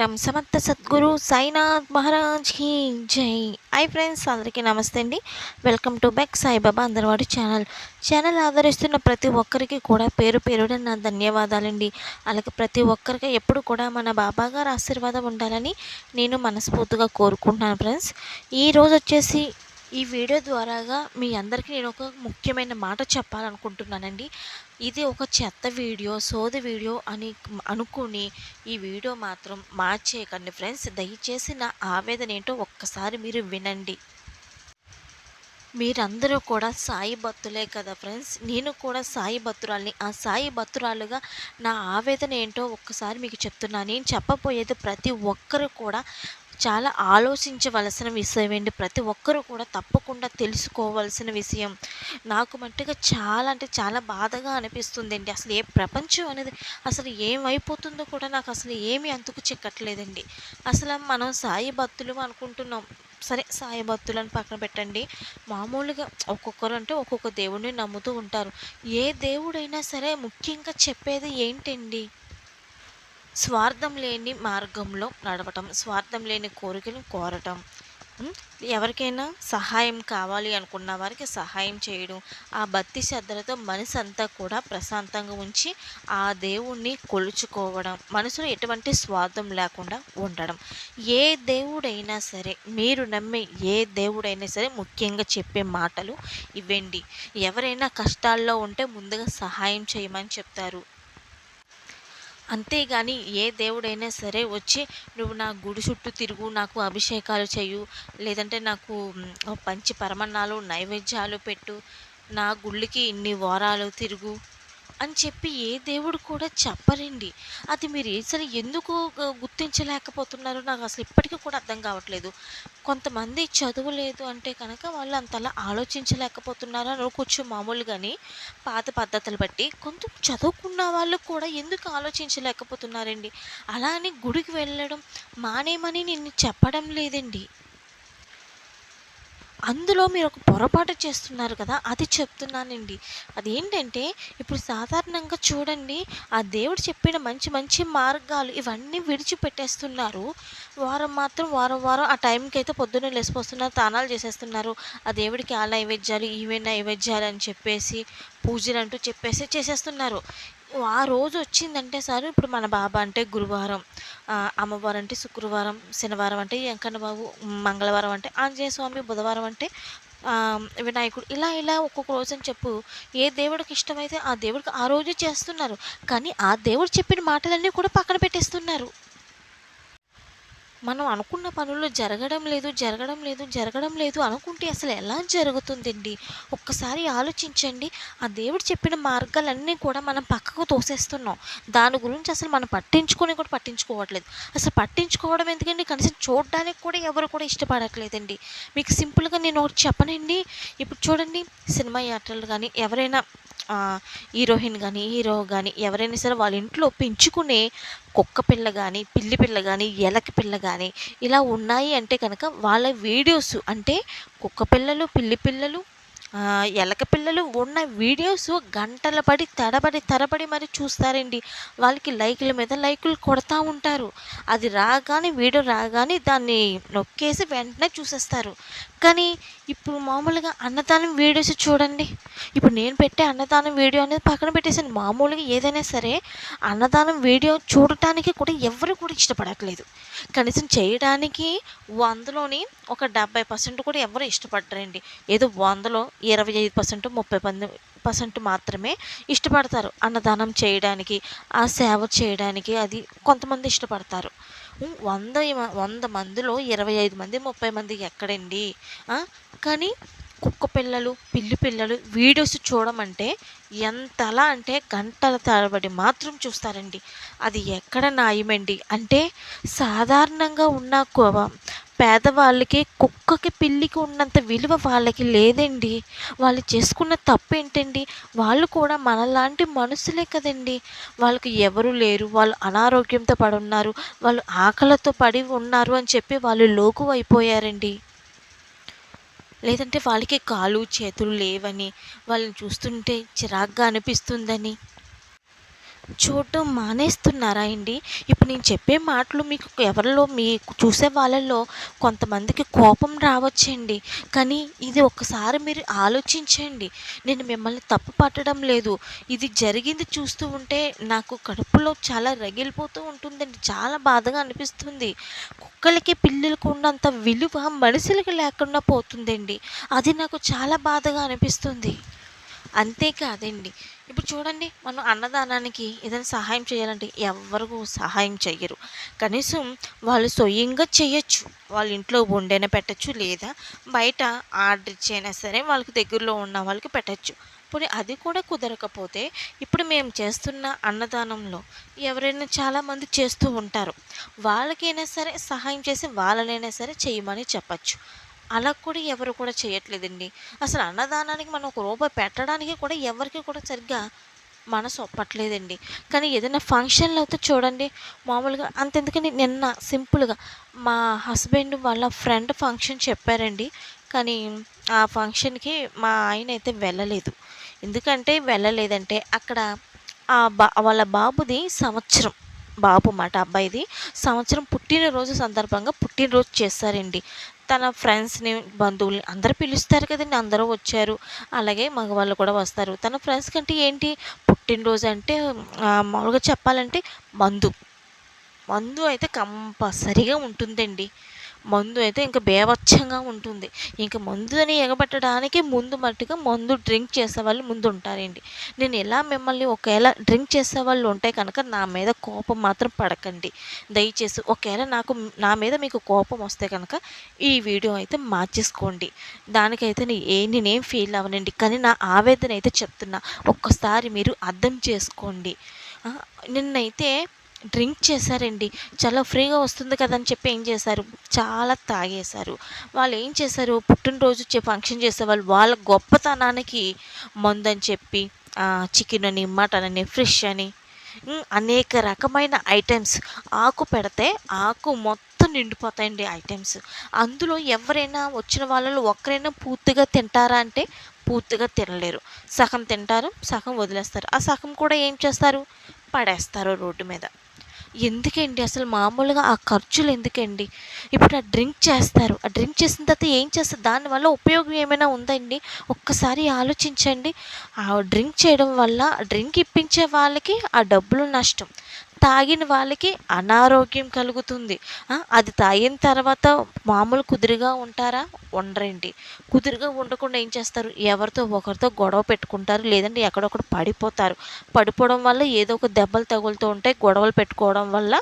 శ్రీరామ్ సమర్థ సద్గురు సాయినాథ్ హీ జై. Hi friends అందరికీ నమస్తే అండి. వెల్కమ్ టు బ్యాక్ సాయిబాబా అందరివాడి ఛానల్. ఛానల్ ఆదరిస్తున్న ప్రతి ఒక్కరికి కూడా పేరు పేరున నా ధన్యవాదాలండి. అలాగే ప్రతి ఒక్కరికి ఎప్పుడు కూడా మన బాబా గారు ఆశీర్వాదం ఉండాలని నేను మనస్ఫూర్తిగా కోరుకుంటున్నాను ఫ్రెండ్స్. ఈరోజు వచ్చేసి ఈ వీడియో ద్వారాగా మీ అందరికీ నేను ఒక ముఖ్యమైన మాట చెప్పాలనుకుంటున్నానండి. ఇది ఒక చెత్త వీడియో సోది వీడియో అని అనుకుని ఈ వీడియో మాత్రం మార్చేయకండి ఫ్రెండ్స్. దయచేసి నా ఆవేదన ఏంటో ఒక్కసారి మీరు వినండి. మీరందరూ కూడా సాయి భక్తులే కదా ఫ్రెండ్స్. నేను కూడా సాయి భక్తురాల్ని. ఆ సాయి భక్తురాలుగా నా ఆవేదన ఏంటో ఒక్కసారి మీకు చెప్తున్నాను నేను చెప్పబోయేది ప్రతి ఒక్కరు కూడా చాలా ఆలోచించవలసిన విషయం అండి. ప్రతి ఒక్కరూ కూడా తప్పకుండా తెలుసుకోవాల్సిన విషయం. నాకు మట్టుగా చాలా అంటే చాలా బాధగా అనిపిస్తుంది అండి అసలు ఏ ప్రపంచం అనేది అసలు ఏమైపోతుందో కూడా నాకు అసలు ఏమీ అంతుకు చిక్కట్లేదండి. అసలు మనం సాయి భక్తులు అనుకుంటున్నాం. సరే సాయి భక్తులను పక్కన పెట్టండి. మామూలుగా ఒక్కొక్కరు అంటే ఒక్కొక్క దేవుడిని నమ్ముతూ ఉంటారు. ఏ దేవుడైనా సరే ముఖ్యంగా చెప్పేది ఏంటండి? స్వార్థం లేని మార్గంలో నడవటం స్వార్థం లేని కోరికలు కోరటం. ఎవరికైనా సహాయం కావాలి అనుకున్న వారికి సహాయం చేయడం ఆ భక్తి శ్రద్ధలతో మనసు అంతా కూడా ప్రశాంతంగా ఉంచి ఆ దేవుణ్ణి కొలుచుకోవడం మనసులో ఎటువంటి స్వార్థం లేకుండా ఉండడం. ఏ దేవుడైనా సరే మీరు నమ్మే ఏ దేవుడైనా సరే ముఖ్యంగా చెప్పే మాటలు ఇవ్వండి. ఎవరైనా కష్టాల్లో ఉంటే ముందుగా సహాయం చేయమని చెప్తారు. అంతేగాని ఏ దేవుడైనా సరే వచ్చి నువ్వు నా గుడి చుట్టూ తిరుగు నాకు అభిషేకాలు చేయు లేదంటే నాకు మంచి పంచి పరమన్నాలు నైవేద్యాలు పెట్టు నా గుళ్ళకి ఇన్ని వారాలు తిరుగు అని చెప్పి ఏ దేవుడు కూడా చెప్పరండి. అది మీరు అసలు ఎందుకు గుర్తించలేకపోతున్నారో? నాకు అసలు ఇప్పటికీ కూడా అర్థం కావట్లేదు. కొంతమంది చదువు లేదు అంటే కనుక వాళ్ళు అంతలా ఆలోచించలేకపోతున్నారు? అనుకోవచ్చు మామూలుగాని పాత పద్ధతులు బట్టి కొంత చదువుకున్న వాళ్ళు కూడా ఎందుకు ఆలోచించలేకపోతున్నారండి? అలా అని గుడికి వెళ్ళడం మానేమని నేను చెప్పడం లేదండి. అందులో మీరు ఒక పొరపాటు చేస్తున్నారు కదా అది చెప్తున్నానండి. అదేంటంటే ఇప్పుడు సాధారణంగా చూడండి ఆ దేవుడు చెప్పిన మంచి మంచి మార్గాలు ఇవన్నీ విడిచిపెట్టేస్తున్నారు. వారం మాత్రం వారం వారం ఆ టైంకి అయితే పొద్దున్నే లేసిపోస్తున్నారు తానాలు చేసేస్తున్నారు. ఆ దేవుడికి ఆ నైవేద్యాలు ఈవే నైవేద్యాలు అని చెప్పేసి పూజలు అంటూ చెప్పేసి చేసేస్తున్నారు. ఆ రోజు వచ్చిందంటే సార్ ఇప్పుడు మన బాబా అంటే గురువారం. అమ్మవారు అంటే శుక్రవారం శనివారం అంటే వెంకన్న బాబు మంగళవారం అంటే ఆంజనేయ స్వామి బుధవారం అంటే వినాయకుడు. ఇలా ఇలా ఒక్కొక్క రోజు అని చెప్పు. ఏ దేవుడికి ఇష్టమైతే ఆ దేవుడికి ఆ రోజు చేస్తున్నారు. కానీ ఆ దేవుడు చెప్పిన మాటలన్నీ కూడా పక్కన పెట్టేస్తున్నారు. మనం అనుకున్న పనులు జరగడం లేదు జరగడం లేదు జరగడం లేదు అనుకుంటే అసలు ఎలా జరుగుతుందండి? ఒక్కసారి ఆలోచించండి. ఆ దేవుడు చెప్పిన మార్గాలన్నీ కూడా మనం పక్కకు తోసేస్తున్నాం. దాని గురించి అసలు మనం పట్టించుకొని కూడా పట్టించుకోవట్లేదు. అసలు పట్టించుకోవడం ఎందుకండి? కనీసం చూడడానికి కూడా ఎవరు కూడా ఇష్టపడట్లేదండి. మీకు సింపుల్గా నేను ఒకటి చెప్పనండి. ఇప్పుడు చూడండి సినిమా యాత్రలు కానీ ఎవరైనా హీరోయిన్ కానీ హీరో కానీ ఎవరైనా సరే వాళ్ళ ఇంట్లో పెంచుకునే కుక్క పిల్ల కానీ పిల్లి పిల్ల కానీ ఎలక పిల్ల కానీ ఇలా ఉన్నాయి అంటే కనుక వాళ్ళ వీడియోస్ అంటే కుక్క పిల్లలు పిల్లి పిల్లలు ఎలక పిల్లలు ఉన్న వీడియోస్ గంటల పడి తడబడి తరబడి మరి చూస్తారండి. వాళ్ళకి లైకుల మీద లైకులు కొడతా ఉంటారు. అది రాగానే వీడియో రాగానే దాన్ని నొక్కేసి వెంటనే చూసేస్తారు. కానీ ఇప్పుడు మామూలుగా అన్నదానం వీడియోస్ చూడండి. ఇప్పుడు నేను పెట్టే అన్నదానం వీడియో అనేది పక్కన పెట్టేసాను మామూలుగా ఏదైనా సరే అన్నదానం వీడియో చూడటానికి కూడా ఎవరు కూడా ఇష్టపడట్లేదు. కనీసం చేయడానికి వందలోని ఒక డెబ్బై పర్సెంట్ కూడా ఎవరు ఇష్టపడరండి. ఏదో వందలో ఇరవై ఐదు పర్సెంట్ ముప్పై పంది పర్సెంట్ మాత్రమే ఇష్టపడతారు అన్నదానం చేయడానికి ఆ సేవ చేయడానికి అది కొంతమంది ఇష్టపడతారు. వంద వంద మందిలో ఇరవై ఐదు మంది ముప్పై మంది ఎక్కడండి? కానీ కుక్క పిల్లలు పిల్లి పిల్లలు వీడియోస్ చూడమంటే ఎంతలా అంటే గంటల తరబడి మాత్రం చూస్తారండి. అది ఎక్కడ న్యాయమండి? అంటే సాధారణంగా ఉన్న పేదవాళ్ళకి కుక్కకి పిల్లికి ఉన్నంత విలువ వాళ్ళకి లేదండి. వాళ్ళు చేసుకున్న తప్పు ఏంటండి వాళ్ళు కూడా మనలాంటి మనుషులే కదండి. వాళ్ళకి ఎవరు లేరు. వాళ్ళు అనారోగ్యంతో పడి ఉన్నారు వాళ్ళు ఆకలితో పడి ఉన్నారు అని చెప్పి వాళ్ళు లోకు అయిపోయారండి. లేదంటే వాళ్ళకి కాలు చేతులు లేవని వాళ్ళని చూస్తుంటే చిరాగ్గా అనిపిస్తుందని. చూడటం మానేస్తున్నారా అండి? ఇప్పుడు నేను చెప్పే మాటలు మీకు ఎవరిలో మీ చూసే వాళ్ళల్లో కొంతమందికి కోపం రావచ్చండి. కానీ ఇది ఒక్కసారి మీరు ఆలోచించండి. నేను మిమ్మల్ని తప్పు పట్టడం లేదు. ఇది జరిగింది చూస్తూ ఉంటే నాకు కడుపులో చాలా రగిలిపోతూ ఉంటుందండి. చాలా బాధగా అనిపిస్తుంది. కుక్కలకి పిల్లలకు ఉన్నంత విలువ మనుషులకి లేకుండా పోతుందండి. అది నాకు చాలా బాధగా అనిపిస్తుంది. అంతేకాదండి. ఇప్పుడు చూడండి మనం అన్నదానానికి ఏదైనా సహాయం చేయాలంటే ఎవరు సహాయం చెయ్యరు. కనీసం వాళ్ళు స్వయంగా చేయొచ్చు వాళ్ళ ఇంట్లో వండైనా పెట్టచ్చు లేదా బయట ఆర్డర్ ఇచ్చైనా సరే వాళ్ళకి దగ్గరలో ఉన్న వాళ్ళకి పెట్టచ్చు. పోనీ అది కూడా కుదరకపోతే ఇప్పుడు మేము చేస్తున్న అన్నదానంలో ఎవరైనా చాలామంది చేస్తూ ఉంటారు. వాళ్ళకైనా సరే సహాయం చేసి వాళ్ళనైనా సరే చేయమని చెప్పచ్చు. అలా కూడా ఎవరు కూడా చేయట్లేదండి. అసలు అన్నదానానికి మనం ఒక రూపాయి పెట్టడానికి కూడా ఎవరికి కూడా సరిగ్గా మనసు ఒప్పట్లేదండి. కానీ ఏదైనా ఫంక్షన్లు అయితే చూడండి మామూలుగా అంతెందుకని నిన్న సింపుల్గా మా హస్బెండ్ వాళ్ళ ఫ్రెండ్ ఫంక్షన్ చెప్పారండి. కానీ ఆ ఫంక్షన్కి మా ఆయన అయితే వెళ్ళలేదు. ఎందుకంటే వెళ్ళలేదంటే అక్కడ ఆ బా వాళ్ళ బాబుది సంవత్సరం బాబు మాట అబ్బాయిది సంవత్సరం పుట్టినరోజు సందర్భంగా పుట్టినరోజు చేస్తారండి తన ఫ్రెండ్స్ని బంధువుల్ని అందరూ పిలుస్తారు కదండి. అందరూ వచ్చారు. అలాగే మగవాళ్ళు కూడా వస్తారు. తన ఫ్రెండ్స్ కంటే ఏంటి? పుట్టినరోజు అంటే మామూలుగా చెప్పాలంటే మందు. మందు అయితే కంపల్సరిగా ఉంటుందండి. మందు అయితే ఇంకా బేవచ్చంగా ఉంటుంది. ఇంకా మందుని ఎగబెట్టడానికి ముందు మట్టుగా మందు డ్రింక్ చేసేవాళ్ళు ముందు ఉంటారండి నేను ఎలా మిమ్మల్ని ఒకవేళ డ్రింక్ చేసేవాళ్ళు ఉంటే కనుక నా మీద కోపం మాత్రం పడకండి. దయచేసి ఒకవేళ నాకు నా మీద మీకు కోపం వస్తే కనుక ఈ వీడియో అయితే మార్చేసుకోండి. దానికైతే నే ఏ నేనేం ఫీల్ అవ్వనండి. కానీ నా ఆవేదన అయితే చెప్తున్నా. ఒక్కసారి మీరు అర్థం చేసుకోండి. నిన్నైతే డ్రింక్ చేశారండి. చాలా ఫ్రీగా వస్తుంది కదా అని చెప్పి ఏం చేశారు? చాలా తాగేశారు. వాళ్ళు ఏం చేశారు? పుట్టినరోజు ఫంక్షన్ చేసేవాళ్ళు వాళ్ళ గొప్పతనానికి మందని చెప్పి చికెన్ అని మటన్ అని ఫిష్ అని అనేక రకమైన ఐటమ్స్. ఆకు పెడితే ఆకు మొత్తం నిండిపోతాయండి ఐటమ్స్. అందులో ఎవరైనా వచ్చిన వాళ్ళలో ఒక్కరైనా పూర్తిగా తింటారా అంటే పూర్తిగా తినలేరు. సగం తింటారు సగం వదిలేస్తారు. ఆ సగం కూడా ఏం చేస్తారు? పడేస్తారు రోడ్డు మీద. ఎందుకండి? అసలు మామూలుగా ఆ ఖర్చులు ఎందుకండి? ఇప్పుడు ఆ డ్రింక్ చేస్తారు. ఆ డ్రింక్ చేసిన తర్వాత ఏం చేస్తారు? దానివల్ల ఉపయోగం ఏమైనా ఉందండి? ఒక్కసారి ఆలోచించండి. ఆ డ్రింక్ చేయడం వల్ల డ్రింక్ ఇప్పించే వాళ్ళకి ఆ డబ్బులు నష్టం. తాగిన వాళ్ళకి అనారోగ్యం కలుగుతుంది. అది తాగిన తర్వాత మామూలు కుదురుగా ఉంటారా? ఉండరండి. కుదురుగా ఉండకుండా ఏం చేస్తారు? ఎవరితో ఒకరితో గొడవ పెట్టుకుంటారు లేదంటే ఎక్కడొక్కడ పడిపోతారు. పడిపోవడం వల్ల ఏదో ఒక దెబ్బలు తగులుతూ ఉంటాయి గొడవలు పెట్టుకోవడం వల్ల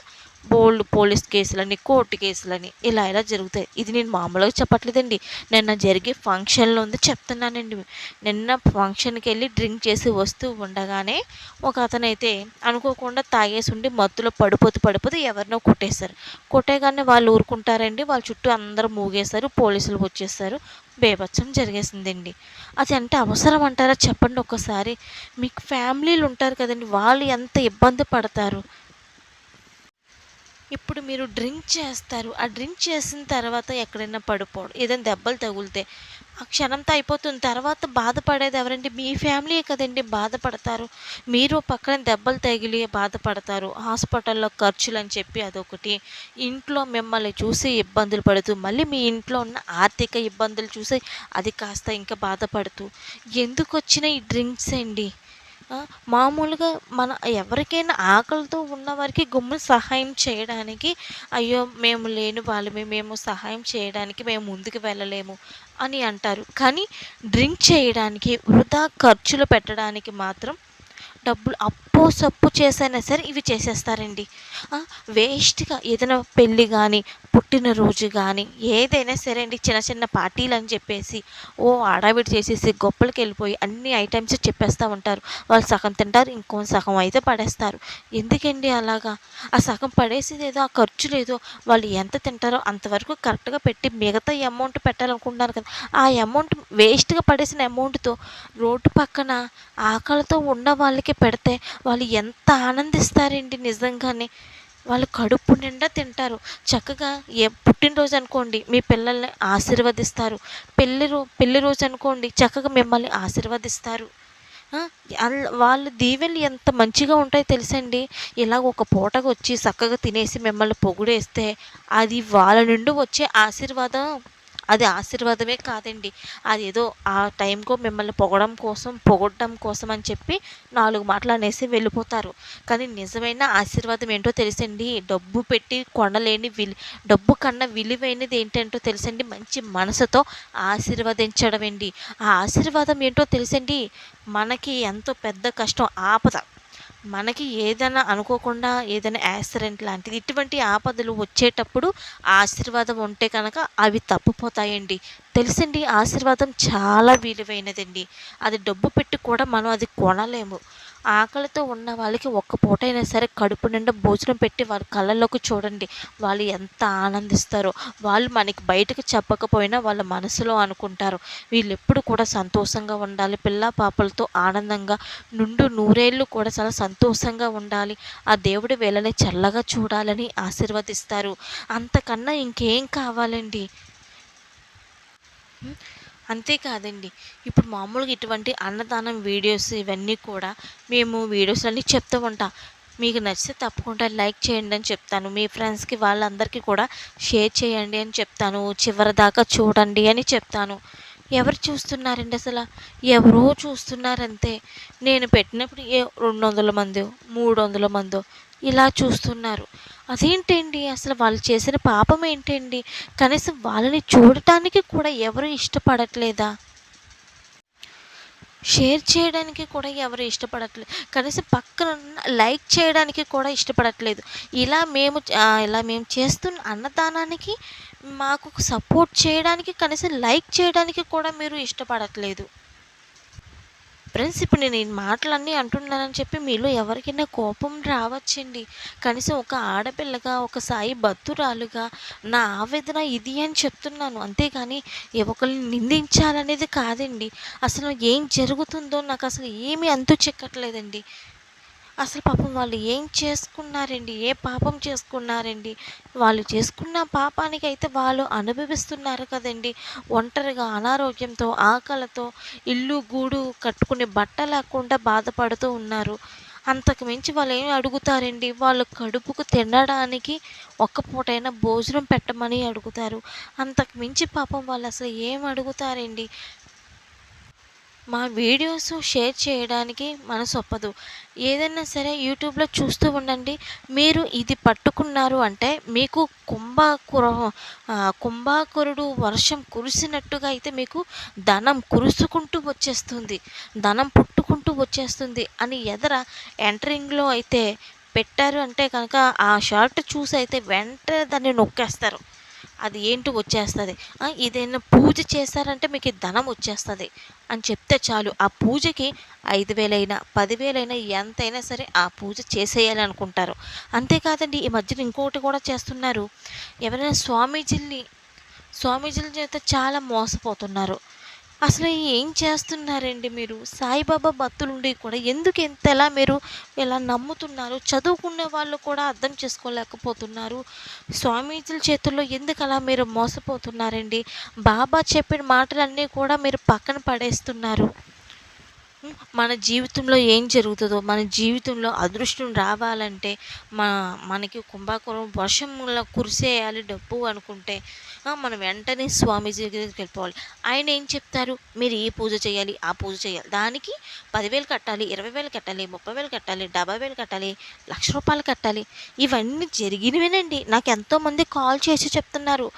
బోల్డ్ పోలీస్ కేసులని కోర్టు కేసులని ఇలా ఇలా జరుగుతాయి. ఇది నేను మామూలుగా చెప్పట్లేదండి. నిన్న జరిగే ఫంక్షన్లో ఉంది చెప్తున్నానండి. నిన్న ఫంక్షన్కి వెళ్ళి డ్రింక్ చేసి వస్తూ ఉండగానే ఒక అతనైతే అనుకోకుండా తాగేసి ఉండి మత్తులో పడిపోతూ పడిపోతూ ఎవరినో కొట్టేశారు. కొట్టేగానే వాళ్ళు ఊరుకుంటారండి. వాళ్ళ చుట్టూ అందరూ మూగేశారు. పోలీసులు వచ్చేసారు బేభత్సం జరిగేసిందండి. అది అంటే అవసరం అంటారా చెప్పండి ఒకసారి మీకు ఫ్యామిలీలు ఉంటారు కదండి. వాళ్ళు ఎంత ఇబ్బంది పడతారు? ఇప్పుడు మీరు డ్రింక్ చేస్తారు. ఆ డ్రింక్ చేసిన తర్వాత ఎక్కడైనా పడిపోవడం ఏదైనా దెబ్బలు తగులితే ఆ క్షణంతో అయిపోతుంది. తర్వాత బాధపడేది ఎవరండి? మీ ఫ్యామిలీ కదండి బాధపడతారు. మీరు పక్కన దెబ్బలు తగిలి బాధపడతారు. హాస్పిటల్లో ఖర్చులు అని చెప్పి అదొకటి. ఇంట్లో మిమ్మల్ని చూసి ఇబ్బందులు పడుతూ మళ్ళీ మీ ఇంట్లో ఉన్న ఆర్థిక ఇబ్బందులు చూసి అది కాస్త ఇంకా బాధపడుతూ ఎందుకు వచ్చిన ఈ డ్రింక్స్ అండి? మామూలుగా మన ఎవరికైనా ఆకలితో ఉన్నవారికి గుమ్మ సహాయం చేయడానికి అయ్యో మేము లేని వాళ్ళమే మేము సహాయం చేయడానికి మేము ముందుకు వెళ్ళలేము అని అంటారు. కానీ డ్రింక్ చేయడానికి వృధా ఖర్చులు పెట్టడానికి మాత్రం డబ్బులు అప్పు సప్పు చేసైనా సరే ఇవి చేసేస్తారండి. వేస్ట్గా ఏదైనా పెళ్ళి కానీ పుట్టినరోజు కానీ ఏదైనా సరే అండి చిన్న చిన్న పార్టీలు అని చెప్పేసి ఓ ఆడావిడి చేసేసి గొప్పలకి వెళ్ళిపోయి అన్ని ఐటమ్స్ చెప్పేస్తూ ఉంటారు. వాళ్ళు సగం తింటారు ఇంకో సగం అయితే పడేస్తారు. ఎందుకండి అలాగా? ఆ సగం పడేసేది ఏదో ఆ ఖర్చు లేదో వాళ్ళు ఎంత తింటారో అంతవరకు కరెక్ట్గా పెట్టి మిగతా అమౌంట్ పెట్టాలనుకుంటున్నారు కదా. ఆ అమౌంట్ వేస్ట్గా పడేసిన అమౌంట్తో రోడ్డు పక్కన ఆకలితో ఉన్న వాళ్ళకి పెడితే వాళ్ళు ఎంత ఆనందిస్తారండి నిజంగానే? వాళ్ళు కడుపు నిండా తింటారు. చక్కగా ఏ పుట్టినరోజు అనుకోండి మీ పిల్లల్ని ఆశీర్వదిస్తారు. పెళ్ళి రో పెళ్ళి రోజు అనుకోండి చక్కగా మిమ్మల్ని ఆశీర్వదిస్తారు. వాళ్ళ దీవెనలు ఎంత మంచిగా ఉంటాయో తెలుసండి. ఇలాగ ఒక పూటకు వచ్చి చక్కగా తినేసి మిమ్మల్ని పొగుడేస్తే అది వాళ్ళ నుండి వచ్చే ఆశీర్వాదం. అది ఆశీర్వాదమే కాదండి. అదేదో ఆ టైంకో మిమ్మల్ని పొగడం కోసం, పొగడడం కోసం అని చెప్పి నాలుగు మాటలు అనేసి వెళ్ళిపోతారు. కానీ నిజమైన ఆశీర్వాదం ఏంటో తెలుసండి. డబ్బు పెట్టి కొనలేని విలు డబ్బు కన్నా విలువైనది ఏంటంటో తెలుసండి. మంచి మనసుతో ఆశీర్వదించడమండి. ఆ ఆశీర్వాదం ఏంటో తెలుసండి. మనకి ఎంతో పెద్ద కష్టం ఆపద మనకి ఏదైనా అనుకోకుండా ఏదైనా యాక్సిడెంట్ లాంటిది ఇటువంటి ఆపదలు వచ్చేటప్పుడు ఆశీర్వాదం ఉంటే కనుక అవి తప్పిపోతాయండి. తెలుసండి ఆశీర్వాదం చాలా విలువైనదండి. అది డబ్బు పెట్టి కూడా మనం అది కొనలేము. ఆకలితో ఉన్న వాళ్ళకి ఒక్క పూట అయినా సరే కడుపు నిండా భోజనం పెట్టి వాళ్ళ కళ్ళల్లోకి చూడండి. వాళ్ళు ఎంత ఆనందిస్తారో. వాళ్ళు మనకి బయటకు చెప్పకపోయినా వాళ్ళ మనసులో అనుకుంటారు. వీళ్ళు ఎప్పుడు కూడా సంతోషంగా ఉండాలి. పిల్లా పాపలతో ఆనందంగా నుండు నూరేళ్ళు కూడా చాలా సంతోషంగా ఉండాలి. ఆ దేవుడు వీళ్ళని చల్లగా చూడాలని ఆశీర్వదిస్తారు. అంతకన్నా ఇంకేం కావాలండి. అంతేకాదండి. ఇప్పుడు మామూలుగా ఇటువంటి అన్నదానం వీడియోస్ ఇవన్నీ కూడా మేము వీడియోస్‌లన్నీ చెప్తూ ఉంటాం. మీకు నచ్చితే తప్పకుండా లైక్ చేయండి అని చెప్తాను. మీ ఫ్రెండ్స్‌కి వాళ్ళందరికీ కూడా షేర్ చేయండి అని చెప్తాను. చివరిదాకా చూడండి అని చెప్తాను. ఎవరు చూస్తున్నారండి అసలు ఎవరో చూస్తున్నారంతే. నేను పెట్టినప్పుడు ఏ 200 మందో, 300 మందో ఇలా చూస్తున్నారు. అదేంటండి అసలు వాళ్ళు చేసిన పాపం ఏంటండి? కనీసం వాళ్ళని చూడటానికి కూడా ఎవరు ఇష్టపడట్లేదా? షేర్ చేయడానికి కూడా ఎవరు ఇష్టపడట్లేదు. కనీసం పక్కన లైక్ చేయడానికి కూడా ఇష్టపడట్లేదు. ఇలా మేము ఇలా మేము చేస్తున్న అన్నదానానికి మాకు సపోర్ట్ చేయడానికి కనీసం లైక్ చేయడానికి కూడా మీరు ఇష్టపడట్లేదు. ఫ్రెండ్స్ ఇప్పుడు నేను ఈ మాటలన్నీ అంటున్నానని చెప్పి మీలో ఎవరికైనా కోపం రావచ్చండి. కనీసం ఒక ఆడపిల్లగా, ఒక సాయి భక్తురాలుగా నా ఆవేదన ఇది అని చెప్తున్నాను. అంతేగాని ఒకరిని నిందించాలనేది కాదండి. అసలు ఏం జరుగుతుందో నాకు అసలు ఏమీ అంతు చిక్కట్లేదండి. అసలు పాపం వాళ్ళు ఏం చేసుకున్నారండి? ఏ పాపం చేసుకున్నారండి? వాళ్ళు చేసుకున్న పాపానికి అయితే వాళ్ళు అనుభవిస్తున్నారు కదండీ! ఒంటరిగా అనారోగ్యంతో, ఆకలితో, ఇల్లు, గూడు కట్టుకునే బట్ట లేకుండా బాధపడుతూ ఉన్నారు. అంతకు మించి వాళ్ళేమి అడుగుతారండి? వాళ్ళు కడుపుకు తినడానికి ఒక్క పూటైనా భోజనం పెట్టమని అడుగుతారు. అంతకు మించి పాపం అసలు ఏం అడుగుతారండి? మా వీడియోస్ షేర్ చేయడానికి మనసొప్పదు. ఏదైనా సరే యూట్యూబ్‌లో చూస్తూ ఉండండి. మీరు ఇది పట్టుకున్నారు అంటే మీకు కుంభాకుర కుంభాకురుడు వర్షం కురిసినట్టుగా అయితే మీకు ధనం కురుసుకుంటూ వచ్చేస్తుంది. ధనం పుట్టుకుంటూ వచ్చేస్తుంది అని ఎదర ఎంటరింగ్‌లో అయితే పెట్టారు అంటే కనుక ఆ షార్ట్ అయితే వెంటనే దాన్ని నొక్కేస్తారు. అది ఏంటో వచ్చేస్తుంది ఏదైనా పూజ చేశారంటే మీకు ధనం వచ్చేస్తుంది అని చెప్తే చాలు. ఆ పూజకి 5000 10,000 ఎంతైనా సరే ఆ పూజ చేసేయాలి అనుకుంటారు. అంతేకాదండి ఈ మధ్యన ఇంకోటి కూడా చేస్తున్నారు. ఎవరైనా స్వామీజీల్ని స్వామీజీల చేత చాలా మోసపోతున్నారు. అసలు ఏం చేస్తున్నారండి మీరు? సాయిబాబా భక్తులుండి కూడా ఎందుకు ఇంతలా మీరు ఇలా నమ్ముతున్నారు? చదువుకునే వాళ్ళు కూడా అర్థం చేసుకోలేకపోతున్నారు. స్వామీజీల చేతుల్లో ఎందుకలా మీరు మోసపోతున్నారండి? బాబా చెప్పిన మాటలన్నీ కూడా మీరు పక్కన పడేస్తున్నారు. మన జీవితంలో ఏం జరుగుతుందో మన జీవితంలో అదృష్టం రావాలంటే మా మనకి కుంభాకురం వర్షంలా కురిసేయాలి డబ్బు అనుకుంటే మనం వెంటనే స్వామీజీ దగ్గరికి వెళ్ళిపోవాలి. ఆయన ఏం చెప్తారు? మీరు ఈ పూజ చేయాలి, ఆ పూజ చేయాలి. దానికి పదివేలు కట్టాలి, ఇరవై వేలు కట్టాలి, 30,000 కట్టాలి, 70,000 కట్టాలి, లక్ష రూపాయలు కట్టాలి. ఇవన్నీ జరిగినవేనండి. నాకు ఎంతోమంది కాల్ చేసి చెప్తున్నారు.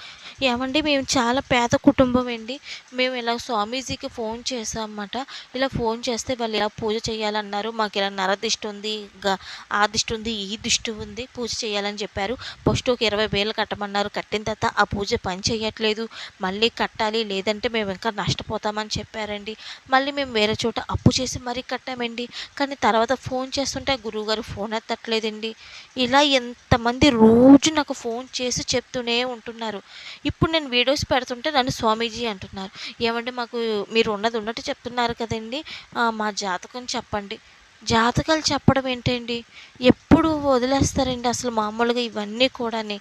ఏమండి మేము చాలా పేద కుటుంబం అండి. మేము ఇలా స్వామీజీకి ఫోన్ చేసామన్నమాట ఇలా ఫోన్ చేస్తే వాళ్ళు ఇలా పూజ చేయాలన్నారు. మాకు ఇలా నరదిష్టి ఉంది, గ ఆ దిష్టి ఉంది, ఈ దిష్టి ఉంది. పూజ చేయాలని చెప్పారు. ఫస్ట్ ఒక ఇరవై వేలు కట్టమన్నారు. కట్టిన తర్వాత ఆ పూజ పని చేయట్లేదు. మళ్ళీ కట్టాలి లేదంటే మేము ఇంకా నష్టపోతామని చెప్పారండి. మళ్ళీ మేము వేరే చోట అప్పు చేసి మరీ కట్టామండి. కానీ తర్వాత ఫోన్ చేస్తుంటే గురువుగారు ఫోన్ ఎత్తట్లేదండి. ఇలా ఎంతమంది రోజు నాకు ఫోన్ చేసి చెప్తూనే ఉంటున్నారు. ఇప్పుడు నేను వీడియోస్ పెడుతుంటే నన్ను స్వామీజీ అంటున్నారు. ఏమంటే మాకు మీరు ఉన్నది ఉన్నట్టు చెప్తున్నారు కదండి మా జాతకం చెప్పండి. జాతకాలు చెప్పడం ఏంటండి? ఎప్పుడు వదిలేస్తారండి అసలు మామూలుగా ఇవన్నీ కూడాని.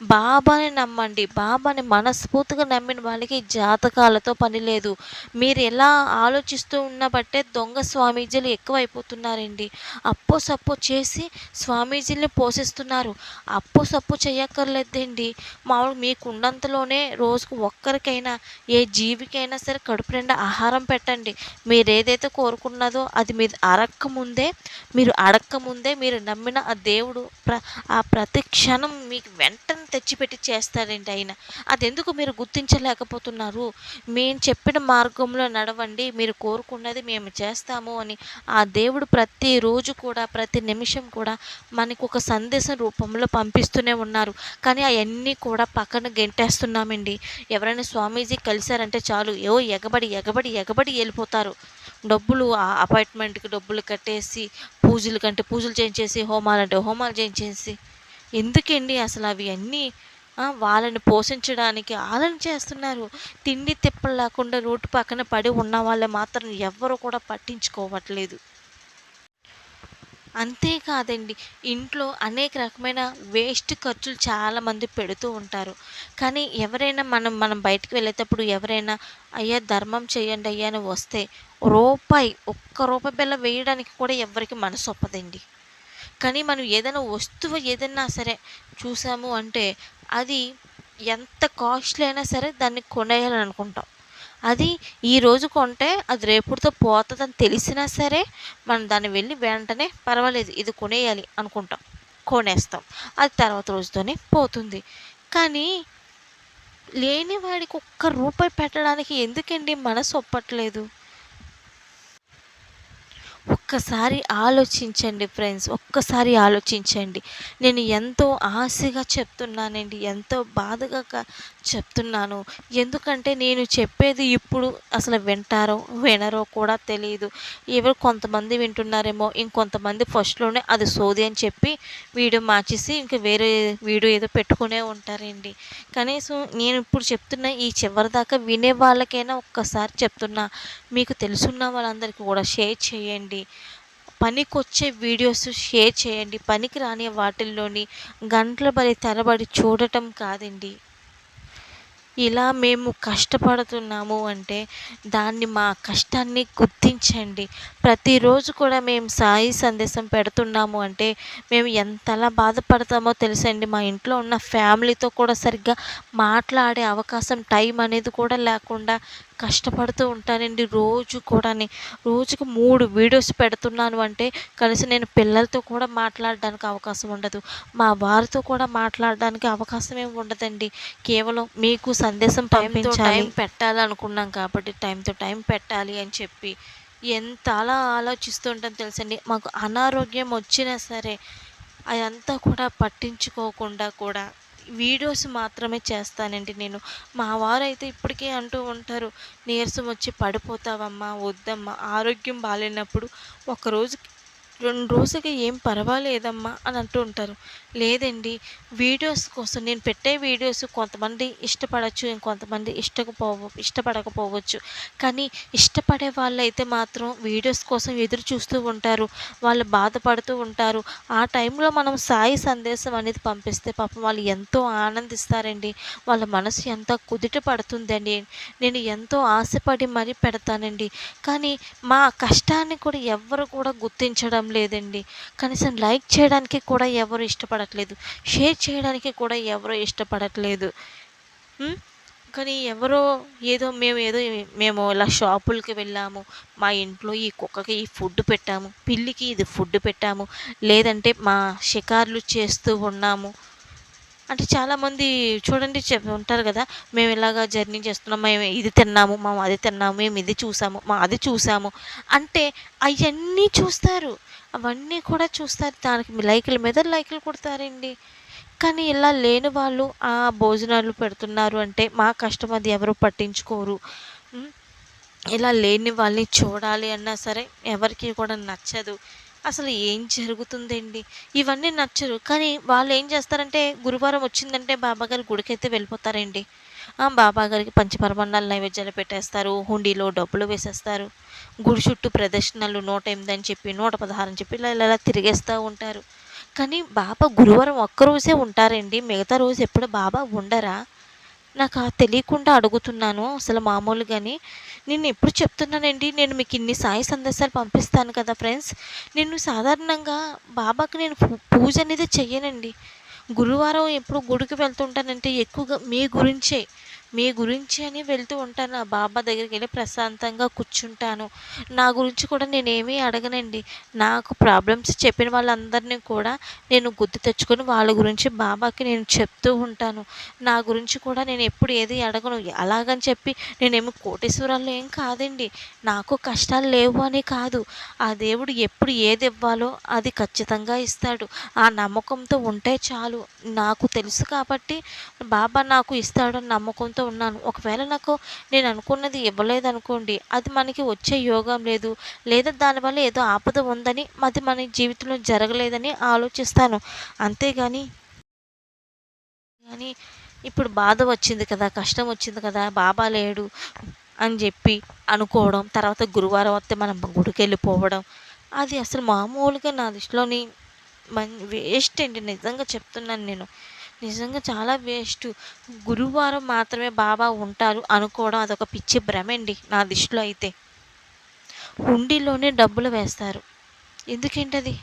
బాబాని నమ్మండి. బాబాని మనస్ఫూర్తిగా నమ్మిన వాళ్ళకి జాతకాలతో పని లేదు. మీరు ఎలా ఆలోచిస్తూ ఉన్న బట్టే దొంగ స్వామీజీలు ఎక్కువైపోతున్నారండి. అప్పు సప్పు చేసి స్వామీజీల్ని పోషిస్తున్నారు. అప్పు సప్పు చేయక్కర్లేదండి మామూలు మీకుండంతలోనే రోజుకు ఒక్కరికైనా ఏ జీవికైనా సరే కడుపు నిండా ఆహారం పెట్టండి. మీరు ఏదైతే కోరుకున్నదో అది మీరు అరక్క ముందే మీరు అడక్క ముందే మీరు నమ్మిన ఆ దేవుడు ప్ర ఆ ప్రతి క్షణం మీకు వెంటనే తెచ్చిపెట్టి చేస్తారండి ఆయన. అది ఎందుకు మీరు గుర్తించలేకపోతున్నారు? మేము చెప్పిన మార్గంలో నడవండి మీరు కోరుకున్నది మేము చేస్తాము అని ఆ దేవుడు ప్రతిరోజు కూడా ప్రతి నిమిషం కూడా మనకు ఒక సందేశం రూపంలో పంపిస్తూనే ఉన్నారు. కానీ అవన్నీ కూడా పక్కన గెంటేస్తున్నామండి. ఎవరైనా స్వామీజీ కలిశారంటే చాలు ఏవో ఎగబడి ఎగబడి ఎగబడి వెళ్ళిపోతారు. డబ్బులు ఆ అపార్ట్మెంట్కి డబ్బులు కట్టేసి పూజలు కంటే పూజలు చేయించేసి హోమాలు అంటే హోమాలు చేయించేసి ఎందుకండి అసలు అవి అన్నీ వాళ్ళని పోషించడానికి ఆలన చేస్తున్నారు? తిండి తిప్పలు లేకుండా రోడ్డు పక్కన పడి ఉన్న వాళ్ళే మాత్రం ఎవ్వరు కూడా పట్టించుకోవట్లేదు. అంతేకాదండి ఇంట్లో అనేక రకమైన వేస్ట్ ఖర్చులు చాలామంది పెడుతూ ఉంటారు. కానీ ఎవరైనా మనం మనం బయటికి వెళ్ళేటప్పుడు ఎవరైనా అయ్యా ధర్మం చేయండి అయ్యా అని వస్తే రూపాయి ఒక్క రూపాయి బిల్ల వేయడానికి కూడా ఎవరికి మనసు ఒప్పదండి. కానీ మనం ఏదైనా వస్తువు ఏదైనా సరే చూసాము అంటే అది ఎంత కాస్ట్లీ అయినా సరే దాన్ని కొనేయాలని అనుకుంటాం. అది ఈ రోజు కొంటే అది రేపుడితో పోతుందని తెలిసినా సరే మనం దాన్ని వెళ్ళి వెంటనే పర్వాలేదు ఇది కొనేయాలి అనుకుంటాం. కొనేస్తాం. అది తర్వాత రోజుతోనే పోతుంది. కానీ లేని వాడికి ఒక్క రూపాయి పెట్టడానికి ఎందుకండి మనసు ఒప్పట్లేదు? ఒక్కసారి ఆలోచించండి ఫ్రెండ్స్ ఒక్కసారి ఆలోచించండి. నేను ఎంతో ఆశగా చెప్తున్నానండి ఎంతో బాధగా చెప్తున్నాను. ఎందుకంటే నేను చెప్పేది ఇప్పుడు అసలు వింటారో వినరో కూడా తెలియదు ఎవరు కొంతమంది వింటున్నారేమో ఇంకొంతమంది ఫస్ట్లోనే అది సోది అని చెప్పి వీడియో మార్చేసి ఇంక వేరే వీడియో ఏదో పెట్టుకునే ఉంటారండి. కనీసం నేను ఇప్పుడు చెప్తున్న ఈ చివరి దాకా వినే వాళ్ళకైనా ఒక్కసారి చెప్తున్నా. మీకు తెలుసున్న వాళ్ళందరికీ కూడా షేర్ చేయండి. పనికొచ్చే వీడియోస్ షేర్ చేయండి. పనికి రాని వాటిల్లోని గంటల బడి తరబడి చూడటం కాదండి. ఇలా మేము కష్టపడుతున్నాము అంటే దాన్ని మా కష్టాన్ని గుర్తించండి. ప్రతిరోజు కూడా మేము సాయి సందేశం పెడుతున్నాము అంటే మేము ఎంతలా బాధపడతామో తెలుసండి. మా ఇంట్లో ఉన్న ఫ్యామిలీతో కూడా సరిగ్గా మాట్లాడే అవకాశం టైం అనేది కూడా లేకుండా కష్టపడుతూ ఉంటానండి రోజు కూడాని. రోజుకు మూడు వీడియోస్ పెడుతున్నాను అంటే కనీసం నేను పిల్లలతో కూడా మాట్లాడడానికి అవకాశం ఉండదు. మా వారితో కూడా మాట్లాడడానికి అవకాశం ఏమి ఉండదండి. కేవలం మీకు సందేశం పంపించాలి. టైం పెట్టాలనుకున్నాం కాబట్టి టైంతో టైం పెట్టాలి అని చెప్పి ఎంత అలా ఆలోచిస్తుంటాం తెలుసండి. మాకు అనారోగ్యం వచ్చినా సరే అదంతా కూడా పట్టించుకోకుండా కూడా వీడియోస్ మాత్రమే చేస్తానండి నేను. మా వారు అయితే ఇప్పటికే అంటూ ఉంటారు నీరసం వచ్చి పడిపోతావమ్మా వద్దమ్మా ఆరోగ్యం బాగాలేనప్పుడు ఒకరోజు రెండు రోజులకి ఏం పర్వాలేదమ్మా అని అంటూ ఉంటారు. లేదండి వీడియోస్ కోసం నేను పెట్టే వీడియోస్ కొంతమంది ఇష్టపడచ్చు ఇంకొంతమంది ఇష్టకపోవ ఇష్టపడకపోవచ్చు. కానీ ఇష్టపడే వాళ్ళైతే మాత్రం వీడియోస్ కోసం ఎదురు చూస్తూ ఉంటారు వాళ్ళు బాధపడుతూ ఉంటారు. ఆ టైంలో మనం సాయి సందేశం అనేది పంపిస్తే పాపం వాళ్ళు ఎంతో ఆనందిస్తారండి. వాళ్ళ మనసు ఎంత కుదుట పడుతుందండి. నేను ఎంతో ఆశపడి మరీ పెడతానండి. కానీ మా కష్టాన్ని కూడా ఎవ్వరు కూడా గుర్తించడం లేదండి. కనీసం లైక్ చేయడానికి కూడా ఎవరు ఇష్టపడట్లేదు. షేర్ చేయడానికి కూడా ఎవరు ఇష్టపడట్లేదు. కానీ ఎవరో ఏదో మేము ఏదో మేము ఇలా షాపులకి వెళ్ళాము. మా ఇంట్లో ఈ కుక్కకి ఈ ఫుడ్ పెట్టాము. పిల్లికి ఇది ఫుడ్ పెట్టాము. లేదంటే మా షికార్లు చేస్తూ ఉన్నాము. అంటే చాలామంది చూడండి చెప్ ఉంటారు కదా మేము ఇలాగా జర్నీ చేస్తున్నాం. మేము ఇది తిన్నాము మేము అది తిన్నాము మేము ఇది చూసాము మా అది చూసాము. అంటే అవన్నీ చూస్తారు. అవన్నీ కూడా చూస్తారు. దానికి లైకుల మీద లైకులు కొడతారండి. కానీ ఇలా లేని వాళ్ళు ఆ భోజనాలు పెడుతున్నారు అంటే మా కష్టం అది ఎవరు పట్టించుకోరు. ఇలా లేని వాళ్ళని చూడాలి అన్నా సరే ఎవరికి కూడా నచ్చదు. అసలు ఏం జరుగుతుందండి? ఇవన్నీ నచ్చరు. కానీ వాళ్ళు ఏం చేస్తారంటే గురువారం వచ్చిందంటే బాబాగారి గుడికైతే వెళ్ళిపోతారండి. ఆ బాబాగారికి పంచపరమాన్నాలు నైవేద్యాలు పెట్టేస్తారు హుండీలో డబ్బులు వేసేస్తారు. గుడి చుట్టూ ప్రదర్శనలు నూట ఎనిమిది అని చెప్పి నూట పదహారు అని చెప్పి ఇలా ఇలా తిరిగేస్తూ ఉంటారు. కానీ బాబా గురువారం ఒక్కరోజే ఉంటారండి. మిగతా రోజు ఎప్పుడు బాబా ఉండరా? నాకు తెలియకుండా అడుగుతున్నాను అసలు మామూలుగాని. నేను ఎప్పుడు చెప్తున్నానండి? నేను మీకు ఇన్ని సాయి సందేశాలు పంపిస్తాను కదా ఫ్రెండ్స్. నేను సాధారణంగా బాబాకి నేను పూ- పూజ అనేది చెయ్యనండి. గురువారం ఎప్పుడు గుడికి వెళ్తుంటానంటే ఎక్కువగా మీ గురించే. మీ గురించి అని వెళ్తూ ఉంటాను. ఆ బాబా దగ్గరికి వెళ్ళి ప్రశాంతంగా కూర్చుంటాను. నా గురించి కూడా నేనేమీ అడగనండి. నాకు ప్రాబ్లమ్స్ చెప్పిన వాళ్ళందరినీ కూడా నేను గుర్తు తెచ్చుకొని వాళ్ళ గురించి బాబాకి నేను చెప్తూ ఉంటాను. నా గురించి కూడా నేను ఎప్పుడు ఏది అడగను. అలాగని చెప్పి నేనేమి కోటేశ్వరాలు ఏం కాదండి. నాకు కష్టాలు లేవు అని కాదు. ఆ దేవుడు ఎప్పుడు ఏది ఇవ్వాలో అది ఖచ్చితంగా ఇస్తాడు. ఆ నమ్మకంతో ఉంటే చాలు. నాకు తెలుసు కాబట్టి బాబా నాకు ఇస్తాడని నమ్మకంతో ఉన్నాను. ఒకవేళ నాకు నేను అనుకున్నది ఇవ్వలేదు అనుకోండి అది మనకి వచ్చే యోగం లేదు. లేదా దానివల్ల ఏదో ఆపద ఉందని అది మన జీవితంలో జరగలేదని ఆలోచిస్తాను. అంతేగాని కానీ ఇప్పుడు బాధ వచ్చింది కదా కష్టం వచ్చింది కదా బాబా లేడు అని చెప్పి అనుకోవడం తర్వాత గురువారం వస్తే మనం గుడికి వెళ్ళిపోవడం అది అసలు మామూలుగా నా దృష్టిలోని మన్ వేస్ట్ అండి. నిజంగా చెప్తున్నాను నేను. నిజంగా చాలా వేస్ట్. గురువారం మాత్రమే బాబా ఉంటారు అనుకోవడం అదొక పిచ్చి భ్రమ అండి నా దృష్టిలో అయితే. హుండీలోనే డబ్బులు వేస్తారు. ఎందుకేంటది?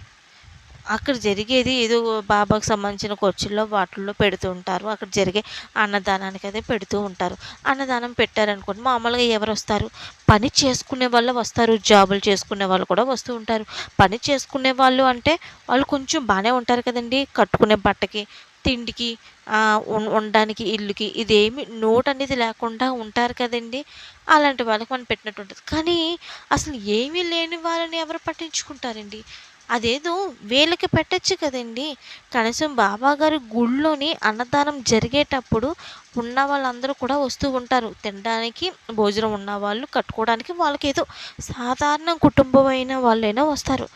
అక్కడ జరిగేది ఏదో బాబాకు సంబంధించిన ఖర్చుల్లో వాటిల్లో పెడుతూ ఉంటారు. అక్కడ జరిగే అన్నదానానికి అయితే పెడుతూ ఉంటారు. అన్నదానం పెట్టారనుకోండి మామూలుగా ఎవరు వస్తారు? పని చేసుకునే వాళ్ళు వస్తారు. జాబులు చేసుకునే వాళ్ళు కూడా వస్తూ ఉంటారు. పని చేసుకునే వాళ్ళు అంటే వాళ్ళు కొంచెం బాగానే ఉంటారు కదండి కట్టుకునే బట్టకి తిండికి ఉండడానికి ఇల్లుకి ఇదేమి నోట్ అనేది లేకుండా ఉంటారు కదండి. అలాంటి వాళ్ళకి మనం పెట్టినట్టు ఉంటుంది. కానీ అసలు ఏమీ లేని వాళ్ళని ఎవరు పట్టించుకుంటారండి? అదేదో వీళ్ళకి పెట్టచ్చు కదండి. కనీసం బాబాగారి గుళ్ళోని అన్నదానం జరిగేటప్పుడు ఉన్న వాళ్ళందరూ కూడా వస్తూ ఉంటారు. తినడానికి భోజనం ఉన్న వాళ్ళు కట్టుకోవడానికి వాళ్ళకి ఏదో సాధారణ కుటుంబం అయిన వాళ్ళైనా వస్తారు.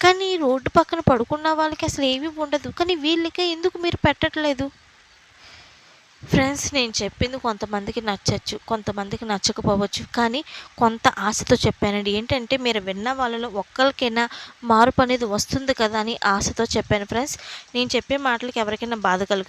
కానీ రోడ్డు పక్కన పడుకున్న వాళ్ళకి అసలు ఏమీ ఉండదు. కానీ వీళ్ళకి ఎందుకు మీరు పెట్టట్లేదు? ఫ్రెండ్స్ నేను చెప్పింది కొంతమందికి నచ్చచ్చు కొంతమందికి నచ్చకపోవచ్చు. కానీ కొంత ఆశతో చెప్పానండి. ఏంటంటే మీరు విన్న వాళ్ళలో ఒక్కరికైనా మార్పు అనేది వస్తుంది కదా అని ఆశతో చెప్పాను. ఫ్రెండ్స్ నేను చెప్పే మాటలకి ఎవరికైనా బాధ కలుగు